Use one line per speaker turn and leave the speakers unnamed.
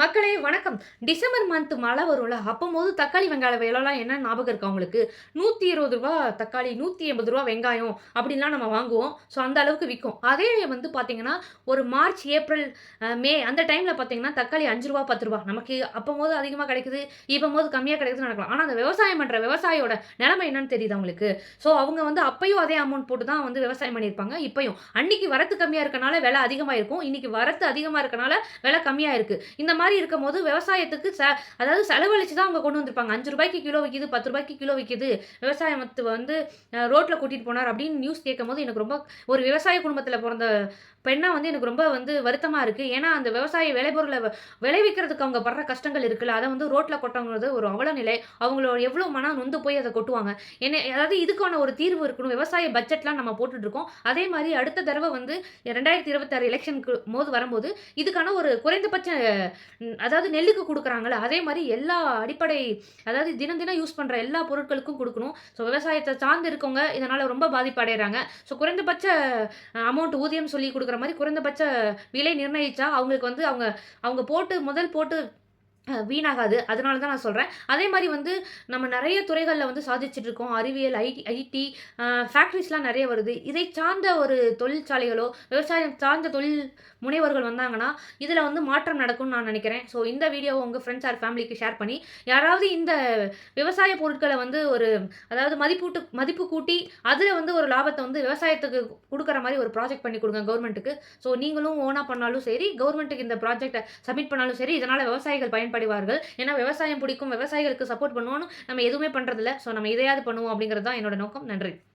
மக்களே வணக்கம். December month மழை வரும்ல அப்போது தக்காளி வெங்காய விலைலாம் என்ன ஞாபகம் இருக்கா அவங்களுக்கு நூற்றி இருபது ரூபா தக்காளி நூற்றி எண்பது ரூபா வெங்காயம் அப்படின்லாம் நம்ம வாங்குவோம். ஸோ அந்த அளவுக்கு விற்கும் அதே வந்து பார்த்தீங்கன்னா ஒரு மார்ச் ஏப்ரல் மே அந்த டைமில் பார்த்தீங்கன்னா தக்காளி அஞ்சு ரூபா பத்து ரூபா. நமக்கு அப்போது அதிகமாக கிடைக்குது இப்போ போது கம்மியாக கிடைக்குதுன்னு நடக்கலாம். ஆனால் அந்த விவசாயம் பண்ணுற விவசாயியோட நிலைமை என்னன்னு தெரியுது அவங்களுக்கு ஸோ அவங்க வந்து அப்பையும் அதே அமௌண்ட் போட்டு தான் வந்து விவசாயம் பண்ணியிருப்பாங்க. இப்போயும் அன்னைக்கு வரத்து கம்மியாக இருக்கனால விலை அதிகமாக இருக்கும். இன்னைக்கு வரத்து அதிகமாக இருக்கனால விலை கம்மியாக இருக்குது இந்த மாதிரி இருக்கும் போது விவசாயத்துக்கு ச அதாவது செலவழிச்சு தான் அவங்க கொண்டு வந்திருப்பாங்க. அஞ்சு ரூபாய்க்கு கிலோ விற்கிது பத்து ரூபாய்க்கு கிலோ விற்கிது விவசாயத்தை வந்து ரோட்டில் கூட்டிகிட்டு போனார் அப்படின்னு நியூஸ் கேட்கும் போது எனக்கு ரொம்ப ஒரு விவசாய குடும்பத்தில் பிறந்த பெண்ணாக வந்து எனக்கு ரொம்ப வந்து வருத்தமாக இருக்குது ஏன்னா அந்த விவசாய விளைபொருளை விளைவிக்கிறதுக்கு அவங்க படுற கஷ்டங்கள் இருக்குல்ல அதை வந்து ரோட்டில் கொட்டங்கிறது ஒரு அவல நிலை. அவங்களோட எவ்வளோ மனம் நொந்து போய் அதை கொட்டுவாங்க. என்ன அதாவது இதுக்கான ஒரு தீர்வு இருக்கணும். விவசாய பட்ஜெட்லாம் நம்ம போட்டுட்ருக்கோம். அதே மாதிரி அடுத்த தடவை வந்து ரெண்டாயிரத்தி இருபத்தாறு எலெக்ஷனுக்கு போது வரும்போது இதுக்கான ஒரு குறைந்தபட்ச அதாவது நெல்லுக்கு கொடுக்குறாங்கள அதே மாதிரி எல்லா அடிப்படை அதாவது தினம் தினம் யூஸ் பண்ணுற எல்லா பொருட்களுக்கும் கொடுக்கணும். ஸோ விவசாயத்தை சார்ந்து இருக்கவங்க இதனால் ரொம்ப பாதிப்படைகிறாங்க ஸோ குறைந்தபட்ச அமௌண்ட் ஊதியம் சொல்லி கொடுக்குற மாதிரி குறைந்தபட்ச விலை நிர்ணயிச்சா அவங்களுக்கு வந்து அவங்க அவங்க போட்டு முதல் போட்டு வீணாகாது. அதனால தான் நான் சொல்கிறேன் அதே மாதிரி வந்து நம்ம நிறைய துறைகளில் வந்து சாதிச்சுட்டு இருக்கோம் அறிவியல் ஐடி ஐடி ஃபேக்ட்ரிஸ்லாம் நிறைய வருது. இதை சார்ந்த ஒரு தொழிற்சாலைகளோ விவசாயம் சார்ந்த தொழில் முனைவர்கள் வந்தாங்கன்னா இதில் வந்து மாற்றம் நடக்கும்னு நான் நினைக்கிறேன். ஸோ இந்த வீடியோவை உங்கள் ஃப்ரெண்ட்ஸ் ஆர் ஃபேமிலிக்கு ஷேர் பண்ணி யாராவது இந்த விவசாய பொருட்களை வந்து ஒரு அதாவது மதிப்பூட்டு மதிப்பு கூட்டி அதில் வந்து ஒரு லாபத்தை வந்து விவசாயத்துக்கு கொடுக்குற மாதிரி ஒரு ப்ராஜெக்ட் பண்ணி கொடுங்க கவர்மெண்ட்டுக்கு ஸோ நீங்களும் ஓனாக பண்ணாலும் சரி கவர்மெண்ட்டுக்கு இந்த ப்ராஜெக்ட்டை சப்மிட் பண்ணாலும் சரி இதனால் விவசாயிகள் பயன் பயன்படுவார்கள். ஏன்னா விவசாயம் பிடிக்கும் விவசாயிகளுக்கு சப்போர்ட் பண்ணுவோன்னு நம்ம எதுவுமே பண்ணுறதில்ல ஸோ நம்ம இதையாவது பண்ணுவோம் அப்படிங்கிறது தான் என்னோட நோக்கம். நன்றி.